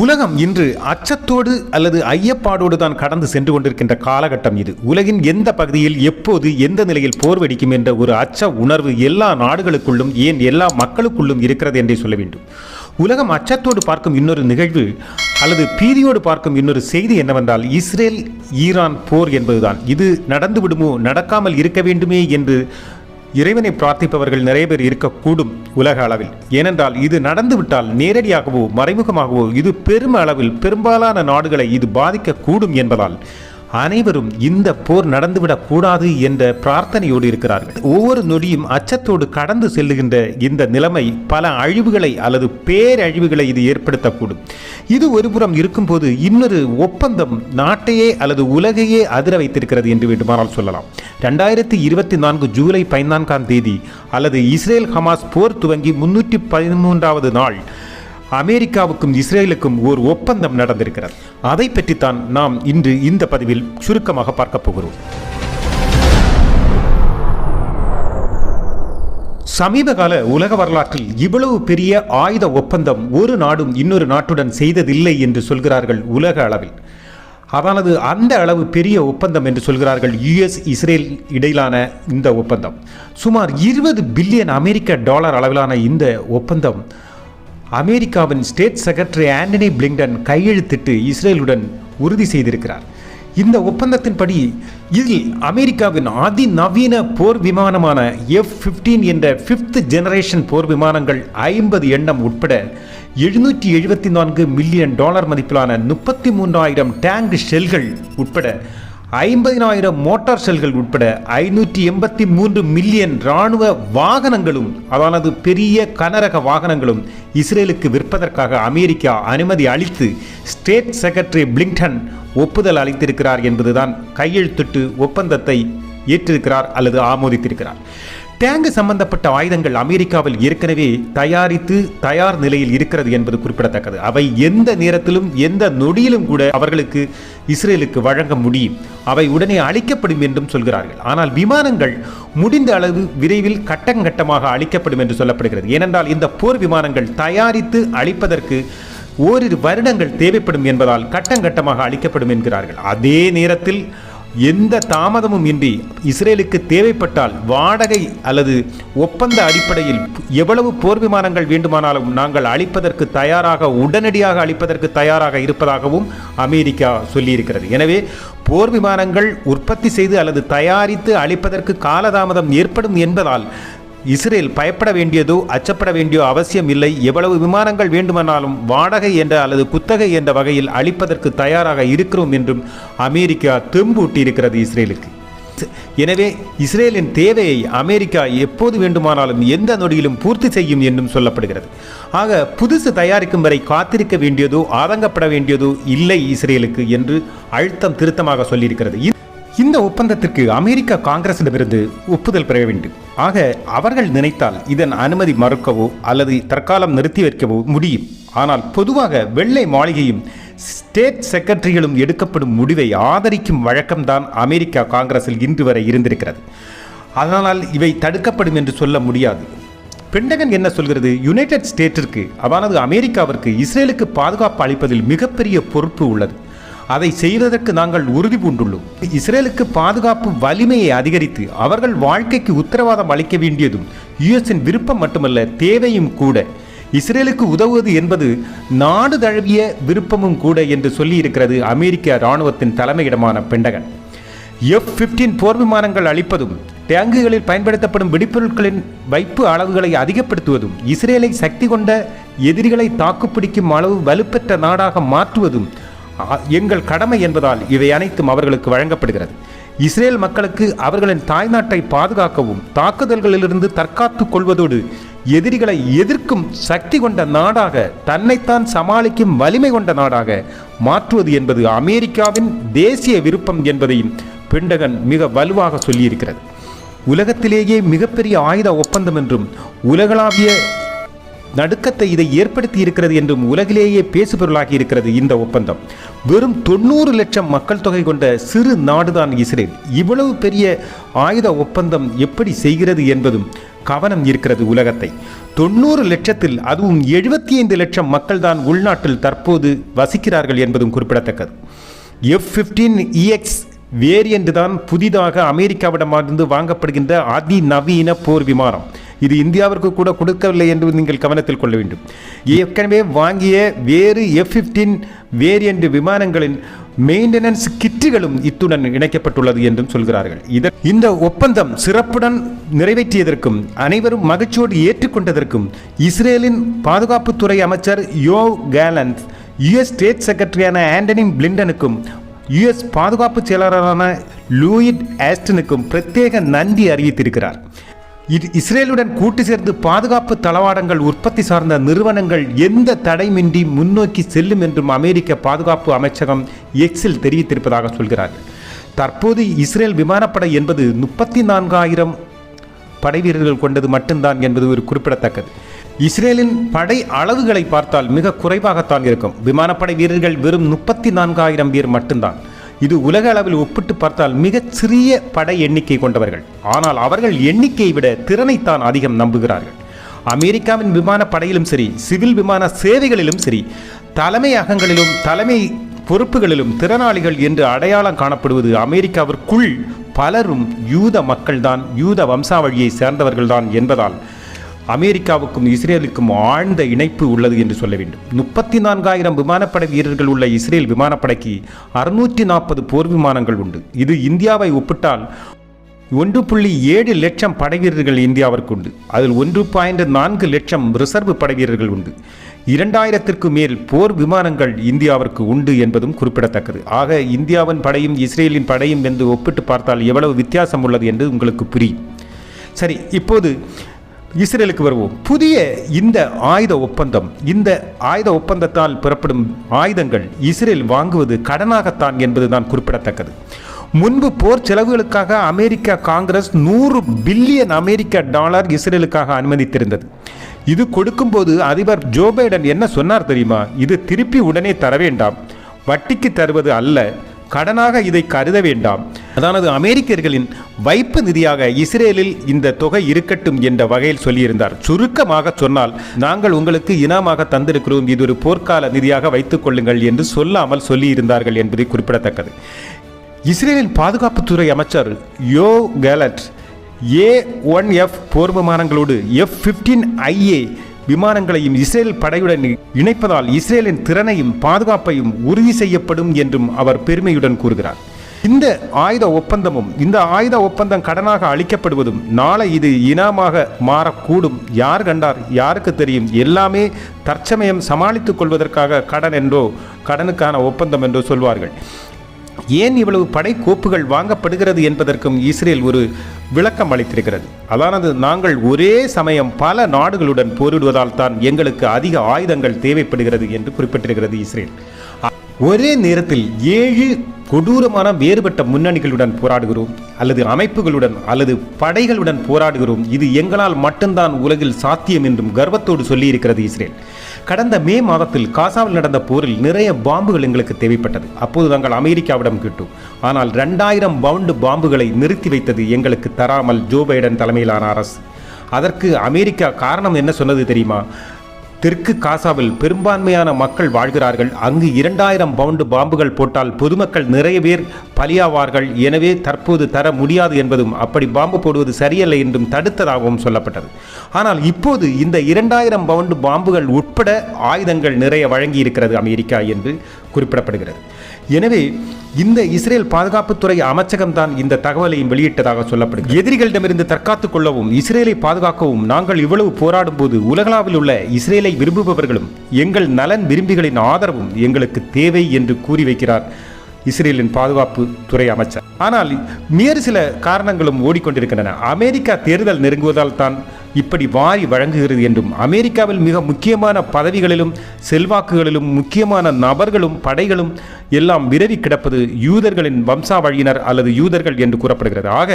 உலகம் இன்று அச்சத்தோடு அல்லது ஐயப்பாடோடு தான் கடந்து சென்று கொண்டிருக்கின்ற காலகட்டம் இது. உலகின் எந்த பகுதியில் எப்போது எந்த நிலையில் போர் வெடிக்கும் என்ற ஒரு அச்ச உணர்வு எல்லா நாடுகளுக்குள்ளும் ஏன் எல்லா மக்களுக்குள்ளும் இருக்கிறது என்றே சொல்ல வேண்டும். உலகம் அச்சத்தோடு பார்க்கும் இன்னொரு நிகழ்வு அல்லது பீதியோடு பார்க்கும் இன்னொரு செய்தி என்னவென்றால் இஸ்ரேல் ஈரான் போர் என்பதுதான். இது நடந்து விடுமோ நடக்காமல் இருக்க வேண்டுமே என்று இறைவனை பிரார்த்திப்பவர்கள் நிறைய பேர் இருக்கக்கூடும் உலக அளவில். ஏனென்றால் இது நடந்துவிட்டால் நேரடியாகவோ மறைமுகமாகவோ இது பெரும் அளவில் பெரும்பாலான நாடுகளை இது பாதிக்கக்கூடும் என்பதால் அனைவரும் இந்த போர் நடந்துவிடக் கூடாது என்ற பிரார்த்தனையோடு இருக்கிறார்கள். ஒவ்வொரு நொடியும் அச்சத்தோடு கடந்து செல்லுகின்ற இந்த நிலைமை பல அழிவுகளை அல்லது பேரழிவுகளை இது ஏற்படுத்தக்கூடும். இது ஒருபுறம் இருக்கும்போது இன்னொரு ஒப்பந்தம் நாட்டையே அல்லது உலகையே அதிர வைத்திருக்கிறது என்று வேண்டுமானால் சொல்லலாம். ரெண்டாயிரத்தி இருபத்தி நான்கு ஜூலை பதினான்காம் தேதி அல்லது இஸ்ரேல் ஹமாஸ் போர் துவங்கி முன்னூற்றி பதிமூன்றாவது நாள் அமெரிக்காவுக்கும் இஸ்ரேலுக்கும் ஓர் ஒப்பந்தம் நடந்திருக்கிறது. அதை பற்றித்தான் நாம் இன்று இந்த பதிவில் சுருக்கமாக பார்க்க போகிறோம். சமீபகால உலக வரலாற்றில் இவ்வளவு பெரிய ஆயுத ஒப்பந்தம் ஒரு நாடும் இன்னொரு நாட்டுடன் செய்ததில்லை என்று சொல்கிறார்கள் உலக அளவில். அதானது அந்த அளவு பெரிய ஒப்பந்தம் என்று சொல்கிறார்கள் யுஎஸ் இஸ்ரேல் இடையிலான இந்த ஒப்பந்தம். சுமார் இருபது பில்லியன் அமெரிக்க டாலர் அளவிலான இந்த ஒப்பந்தம் அமெரிக்காவின் ஸ்டேட் செக்ரட்டரி ஆண்டனி பிளிங்டன் கையெழுத்திட்டு இஸ்ரேலுடன் உறுதி செய்திருக்கிறார். இந்த ஒப்பந்தத்தின்படி இதில் அமெரிக்காவின் அதிநவீன போர் விமானமான எஃப் ஃபிஃப்டீன் என்ற ஃபிஃப்த் ஜெனரேஷன் போர் விமானங்கள் ஐம்பது எண்ணம் உட்பட எழுநூற்றி எழுபத்தி நான்கு மில்லியன் டாலர் மதிப்பிலான முப்பத்தி மூன்றாயிரம் டேங்க் ஷெல்கள் உட்பட ஐம்பதினாயிரம் மோட்டார் செல்கள் உட்பட ஐநூற்றி எண்பத்தி மூன்று மில்லியன் இராணுவ வாகனங்களும் அதானது பெரிய கனரக வாகனங்களும் இஸ்ரேலுக்கு விற்பதற்காக அமெரிக்கா அனுமதி அளித்து ஸ்டேட் செக்ரட்டரி பிளிங்டன் ஒப்புதல் அளித்திருக்கிறார் என்பதுதான் கையெழுத்திட்டு ஒப்பந்தத்தை ஏற்றிருக்கிறார் அல்லது ஆமோதித்திருக்கிறார். டேங்கு சம்பந்தப்பட்ட ஆயுதங்கள் அமெரிக்காவில் ஏற்கனவே தயாரித்து தயார் நிலையில் இருக்கிறது என்பது குறிப்பிடத்தக்கது. அவை எந்த நேரத்திலும் எந்த நொடியிலும் கூட அவர்களுக்கு இஸ்ரேலுக்கு வழங்க முடியும். அவை உடனே அழிக்கப்படும் என்றும் சொல்கிறார்கள். ஆனால் விமானங்கள் முடிந்த அளவு விரைவில் கட்டங்கட்டமாக அழிக்கப்படும் என்று சொல்லப்படுகிறது. ஏனென்றால் இந்த போர் விமானங்கள் தயாரித்து அழிப்பதற்கு ஓரிரு வருடங்கள் தேவைப்படும் என்பதால் கட்டங்கட்டமாக அழிக்கப்படும் என்கிறார்கள். அதே நேரத்தில் எந்த தாமதமும் இன்றி இஸ்ரேலுக்கு தேவைப்பட்டால் வாடகை அல்லது ஒப்பந்த அடிப்படையில் எவ்வளவு போர் விமானங்கள் வேண்டுமானாலும் நாங்கள் அளிப்பதற்கு தயாராக உடனடியாக அளிப்பதற்கு தயாராக இருப்பதாகவும் அமெரிக்கா சொல்லியிருக்கிறது. எனவே போர் விமானங்கள் உற்பத்தி செய்து அல்லது தயாரித்து அளிப்பதற்கு காலதாமதம் ஏற்படும் என்பதால் இஸ்ரேல் பயப்பட வேண்டியதோ அச்சப்பட வேண்டியோ அவசியம் இல்லை. எவ்வளவு விமானங்கள் வேண்டுமானாலும் வாடகை என்ற அல்லது குத்தகை என்ற வகையில் அளிப்பதற்கு தயாராக இருக்கிறோம் என்றும் அமெரிக்கா தெம்பூட்டியிருக்கிறது இஸ்ரேலுக்கு. எனவே இஸ்ரேலின் தேவையை அமெரிக்கா எப்போது வேண்டுமானாலும் எந்த நொடியிலும் பூர்த்தி செய்யும் என்றும் சொல்லப்படுகிறது. ஆக புதுசு தயாரிக்கும் வரை காத்திருக்க வேண்டியதோ ஆதங்கப்பட வேண்டியதோ இல்லை இஸ்ரேலுக்கு என்று அழுத்தம் திருத்தமாக சொல்லியிருக்கிறது. இந்த ஒப்பந்தத்திற்கு அமெரிக்கா காங்கிரசிடமிருந்து ஒப்புதல் பெற வேண்டும். ஆக அவர்கள் நினைத்தால் இதன் அனுமதி மறுக்கவோ அல்லது தற்காலம் நிறுத்தி வைக்கவோ முடியும். ஆனால் பொதுவாக வெள்ளை மாளிகையும் ஸ்டேட் செக்ரட்டரிகளும் எடுக்கப்படும் முடிவை ஆதரிக்கும் வழக்கம்தான் அமெரிக்கா காங்கிரஸில் இன்று வரை இருந்திருக்கிறது. அதனால் இவை தடுக்கப்படும் என்று சொல்ல முடியாது. பெண்டகன் என்ன சொல்கிறது? யுனைடெட் ஸ்டேட்டிற்கு அதானது அமெரிக்காவிற்கு இஸ்ரேலுக்கு பாதுகாப்பு அளிப்பதில் மிகப்பெரிய பொறுப்பு உள்ளது. அதை செய்வதற்கு நாங்கள் உறுதி பூண்டுள்ளோம். இஸ்ரேலுக்கு பாதுகாப்பு வலிமையை அதிகரித்து அவர்கள் வாழ்க்கைக்கு உத்தரவாதம் அளிக்க வேண்டியதும் யுஎஸின் விருப்பம் மட்டுமல்ல தேவையும் கூட. இஸ்ரேலுக்கு உதவுவது என்பது நாடு தழுவிய விருப்பமும் கூட என்று சொல்லியிருக்கிறது அமெரிக்க இராணுவத்தின் தலைமையிடமான பெண்டகன். எஃப் பிப்டீன் போர் விமானங்கள் அளிப்பதும் டேங்குகளில் பயன்படுத்தப்படும் வெடிப்பொருட்களின் வைப்பு அளவுகளை அதிகப்படுத்துவதும் இஸ்ரேலை சக்தி கொண்ட எதிரிகளை தாக்குப்பிடிக்கும் அளவு வலுப்பெற்ற நாடாக மாற்றுவதும் எங்கள் கடமை என்பதால் இவை அனைத்தும் அவர்களுக்கு வழங்கப்படுகிறது. இஸ்ரேல் மக்களுக்கு அவர்களின் தாய்நாட்டை பாதுகாக்கவும் தாக்குதல்களிலிருந்து தற்காத்துக் கொள்வதோடு எதிரிகளை எதிர்க்கும் சக்தி கொண்ட நாடாக தன்னைத்தான் சமாளிக்கும் வலிமை கொண்ட நாடாக மாற்றுவது என்பது அமெரிக்காவின் தேசிய விருப்பம் என்பதையும் பெண்டகன் மிக வலுவாக சொல்லியிருக்கிறது. உலகத்திலேயே மிகப்பெரிய ஆயுத ஒப்பந்தம் என்றும் உலகளாவிய நடுக்கத்தை இதை ஏற்படுத்தி இருக்கிறது என்றும் உலகிலேயே பேசுபொருளாகி இருக்கிறது இந்த ஒப்பந்தம். வெறும் தொண்ணூறு லட்சம் மக்கள் தொகை கொண்ட சிறு நாடுதான் இஸ்ரேல். இவ்வளவு பெரிய ஆயுத ஒப்பந்தம் எப்படி செய்கிறது என்பதும் கவனம் இருக்கிறது உலகத்தை. தொண்ணூறு லட்சத்தில் அதுவும் எழுபத்தி ஐந்து லட்சம் மக்கள் தான் உள்நாட்டில் தற்போது வசிக்கிறார்கள் என்பதும் குறிப்பிடத்தக்கது. எஃப் ஃபிஃப்டீன் இஎக்ஸ் வேரியண்ட் தான் புதிதாக அமெரிக்காவிடமிருந்து வாங்கப்படுகின்ற அதிநவீன போர் விமானம். இது இந்தியாவிற்கு கூட கொடுக்கவில்லை என்று நீங்கள் கவனத்தில் கொள்ள வேண்டும். ஏற்கனவே வாங்கிய வேறு எஃப் ஃபிஃப்டீன் வேரியண்ட் விமானங்களின் மெயின்டெனன்ஸ் கிட்டுகளும் இத்துடன் இணைக்கப்பட்டுள்ளது என்றும் சொல்கிறார்கள். இதன் இந்த ஒப்பந்தம் சிறப்புடன் நிறைவேற்றியதற்கும் அனைவரும் மகிழ்ச்சியோடு ஏற்றுக்கொண்டதற்கும் இஸ்ரேலின் பாதுகாப்புத்துறை அமைச்சர் யோ கேலன்ஸ் யுஎஸ் ஸ்டேட் செக்ரட்டரியான ஆண்டனி பிளிண்டனுக்கும் யுஎஸ் பாதுகாப்பு செயலாளரான லூயிட் ஆஸ்டனுக்கும் பிரத்யேக நன்றி அறிவித்திருக்கிறார். இது இஸ்ரேலுடன் கூட்டு சேர்ந்து பாதுகாப்பு தளவாடங்கள் உற்பத்தி சார்ந்த நிறுவனங்கள் எந்த தடைமின்றி முன்னோக்கி செல்லும் என்றும் அமெரிக்க பாதுகாப்பு அமைச்சகம் எக்ஸில் தெரிவித்திருப்பதாக சொல்கிறார்கள். தற்போது இஸ்ரேல் விமானப்படை என்பது முப்பத்தி நான்காயிரம் படை வீரர்கள் கொண்டது மட்டும்தான் என்பது ஒரு குறிப்பிடத்தக்கது. இஸ்ரேலின் படை அளவுகளை பார்த்தால் மிக குறைவாகத்தான் இருக்கும். விமானப்படை வீரர்கள் வெறும் முப்பத்தி நான்காயிரம் பேர் மட்டும்தான். இது உலக அளவில் ஒப்பிட்டு பார்த்தால் மிகச் சிறிய படை எண்ணிக்கை கொண்டவர்கள். ஆனால் அவர்கள் எண்ணிக்கையை விட திறனைத்தான் அதிகம் நம்புகிறார்கள். அமெரிக்காவின் விமான படையிலும் சரி சிவில் விமான சேவைகளிலும் சரி தலைமை அகங்களிலும் தலைமை பொறுப்புகளிலும் திறனாளிகள் என்று அடையாளம் காணப்படுவது அமெரிக்காவிற்குள் பலரும் யூத மக்கள்தான் யூத வம்சாவழியை சேர்ந்தவர்கள்தான் என்பதால் அமெரிக்காவுக்கும் இஸ்ரேலுக்கும் ஆழ்ந்த இணைப்பு உள்ளது என்று சொல்ல வேண்டும். முப்பத்தி நான்காயிரம் விமானப்படை வீரர்கள் உள்ள இஸ்ரேல் விமானப்படைக்கு அறுநூற்றி நாற்பது போர் விமானங்கள் உண்டு. இது இந்தியாவை ஒப்பிட்டால் ஒன்று புள்ளி ஏழு லட்சம் படை வீரர்கள் இந்தியாவிற்கு உண்டு. அதில் ஒன்று பாயிண்ட் நான்கு லட்சம் ரிசர்வ் படை வீரர்கள் உண்டு. இரண்டாயிரத்திற்கு மேல் போர் விமானங்கள் இந்தியாவிற்கு உண்டு என்பதும் குறிப்பிடத்தக்கது. ஆக இந்தியாவின் படையும் இஸ்ரேலின் படையும் என்று ஒப்பிட்டு பார்த்தால் எவ்வளவு வித்தியாசம் உள்ளது என்று உங்களுக்கு புரியும். சரி இப்போது இஸ்ரேலுக்கு வருவோம். புதிய இந்த ஆயுத ஒப்பந்தம் இந்த ஆயுத ஒப்பந்தத்தால் புறப்படும் ஆயுதங்கள் இஸ்ரேல் வாங்குவது கடனாகத்தான் என்பதுதான் குறிப்பிடத்தக்கது. முன்பு போர் செலவுகளுக்காக அமெரிக்கா காங்கிரஸ் நூறு பில்லியன் அமெரிக்க டாலர் இஸ்ரேலுக்காக அனுமதித்திருந்தது. இது கொடுக்கும்போது அதிபர் ஜோ பைடன் என்ன சொன்னார் தெரியுமா? இது திருப்பி உடனே தர வேண்டாம். வட்டிக்கு தருவது அல்ல கடனாக இதை கருத வேண்டாம். அதானது அமெரிக்கர்களின் வைப்பு நிதியாக இஸ்ரேலில் இந்த தொகை இருக்கட்டும் என்ற வகையில் சொல்லியிருந்தார். சுருக்கமாக சொன்னால் நாங்கள் உங்களுக்கு இனமாக தந்திருக்கிறோம். இது ஒரு போர்க்கால நிதியாக வைத்துக் கொள்ளுங்கள் என்று சொல்லாமல் சொல்லியிருந்தார்கள் என்பது குறிப்பிடத்தக்கது. இஸ்ரேலின் பாதுகாப்புத்துறை அமைச்சர் Yoav Gallant A one F போர் விமானங்களோடு எஃப் பிப்டீன் ஐஏ விமானங்களையும் இஸ்ரேல் படையுடன் இணைப்பதால் இஸ்ரேலின் திறனையும் பாதுகாப்பையும் உறுதி செய்யப்படும் என்றும் அவர் பெருமையுடன் கூறுகிறார். இந்த ஆயுத ஒப்பந்தமும் இந்த ஆயுத ஒப்பந்தம் கடனாக அளிக்கப்படுவதும் நாளை இது இனமாக மாறக்கூடும். யார் கண்டார்? யாருக்கு தெரியும்? எல்லாமே தற்சமயம் சமாளித்துக் கொள்வதற்காக கடன் என்றோ கடனுக்கான ஒப்பந்தம் என்றோ சொல்வார்கள். ஏன் இவ்வளவு படை கோப்புகள் வாங்கப்படுகிறது என்பதற்கும் இஸ்ரேல் ஒரு விளக்கம் அளித்திருக்கிறது. அதானது நாங்கள் ஒரே சமயம் பல நாடுகளுடன் போரிடுவதால் தான் எங்களுக்கு அதிக ஆயுதங்கள் தேவைப்படுகிறது என்று குறிப்பிட்டிருக்கிறது இஸ்ரேல். ஒரே நேரத்தில் ஏழு கொடூரமான வேறுபட்ட முன்னணிகளுடன் போராடுகிறோம் அல்லது அமைப்புகளுடன் அல்லது படைகளுடன் போராடுகிறோம். இது எங்களால் மட்டும்தான் உலகில் சாத்தியம் என்றும் கர்வத்தோடு சொல்லியிருக்கிறது இஸ்ரேல். கடந்த மே மாதத்தில் காசாவில் நடந்த போரில் நிறைய பாம்புகள் எங்களுக்கு தேவைப்பட்டது. அப்போது நாங்கள் அமெரிக்காவிடம் கேட்டோம். ஆனால் ரெண்டாயிரம் பவுண்டு பாம்புகளை நிறுத்தி வைத்தது எங்களுக்கு தராமல் ஜோ பைடன் தலைமையிலான அரசு. அதற்கு அமெரிக்கா காரணம் என்ன சொன்னது தெரியுமா? தெற்கு காசாவில் பெரும்பான்மையான மக்கள் வாழ்கிறார்கள். அங்கு இரண்டாயிரம் பவுண்டு பாம்புகள் போட்டால் பொதுமக்கள் நிறைய பேர் பலியாவார்கள். எனவே தற்போது தர முடியாது என்பதும் அப்படி பாம்பு போடுவது சரியல்ல என்றும் தடுத்ததாகவும் சொல்லப்பட்டது. ஆனால் இப்போது இந்த இரண்டாயிரம் பவுண்டு பாம்புகள் உட்பட ஆயுதங்கள் நிறைய வழங்கி இருக்கிறது அமெரிக்கா என்று குறிப்பிடப்படுகிறது. எனவே இந்த இஸ்ரேல் பாதுகாப்புத்துறை அமைச்சகம்தான் இந்த தகவலையும் வெளியிட்டதாக சொல்லப்படுகிறது. எதிரிகளிடமிருந்து தற்காத்துக் கொள்ளவும் இஸ்ரேலை பாதுகாக்கவும் நாங்கள் இவ்வளவு போராடும் போது உலகளாவில் உள்ள இஸ்ரேலை விரும்புபவர்களும் எங்கள் நலன் விரும்பிகளின் ஆதரவும் எங்களுக்கு தேவை என்று கூறி வைக்கிறார் இஸ்ரேலின் பாதுகாப்பு துறை அமைச்சர். ஆனால் வேறு சில காரணங்களும் ஓடிக்கொண்டிருக்கின்றன. அமெரிக்கா தேர்தல் நெருங்குவதால் தான் இப்படி வாரி வழங்குகிறது என்றும் அமெரிக்காவில் மிக முக்கியமான பதவிகளிலும் செல்வாக்குகளிலும் முக்கியமான நபர்களும் படைகளும் எல்லாம் விரவி கிடப்பது யூதர்களின் வம்சாவழியினர் அல்லது யூதர்கள் என்று கூறப்படுகிறது. ஆக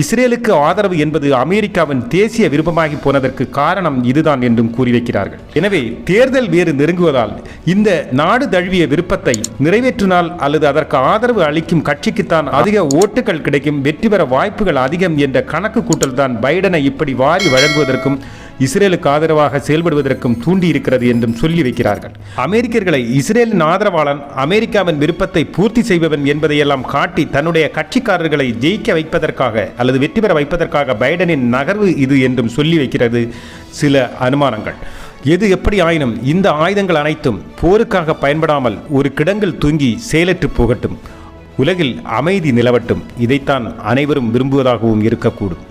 இஸ்ரேலுக்கு ஆதரவு என்பது அமெரிக்காவின் தேசிய விருப்பமாகி போனதற்கு காரணம் இதுதான் என்றும் கூறி வைக்கிறார்கள். எனவே தேர்தல் வேறு நெருங்குவதால் இந்த நாடு தழுவிய விருப்பத்தை நிறைவேற்றினால் அல்லது அதற்கு ஆதரவு அளிக்கும் கட்சிக்குத்தான் அதிக ஓட்டுகள் கிடைக்கும் வெற்றி பெற வாய்ப்புகள் அதிகம் என்ற கணக்கு கூட்டல் தான் பைடனை இப்படி வாரி வழங்குவதற்கும் இஸ்ரேலுக்கு ஆதரவாக செயல்படுவதற்கும் தூண்டி இருக்கிறது என்றும் சொல்லி வைக்கிறார்கள். அமெரிக்கர்களை இஸ்ரேலின் ஆதரவாளன் அமெரிக்காவின் விருப்பத்தை பூர்த்தி செய்பவன் என்பதையெல்லாம் காட்டி தன்னுடைய கட்சிக்காரர்களை ஜெயிக்க வைப்பதற்காக அல்லது வெற்றி பெற வைப்பதற்காக பைடனின் நகர்வு இது என்றும் சொல்லி வைக்கிறது சில அனுமானங்கள். எது எப்படி ஆயினும் இந்த ஆயுதங்கள் அனைத்தும் போருக்காக பயன்படாமல் ஒரு கிடங்கில் தூங்கி செயலற்று போகட்டும். உலகில் அமைதி நிலவட்டும். இதைத்தான் அனைவரும் விரும்புவதாகவும் இருக்கக்கூடும்.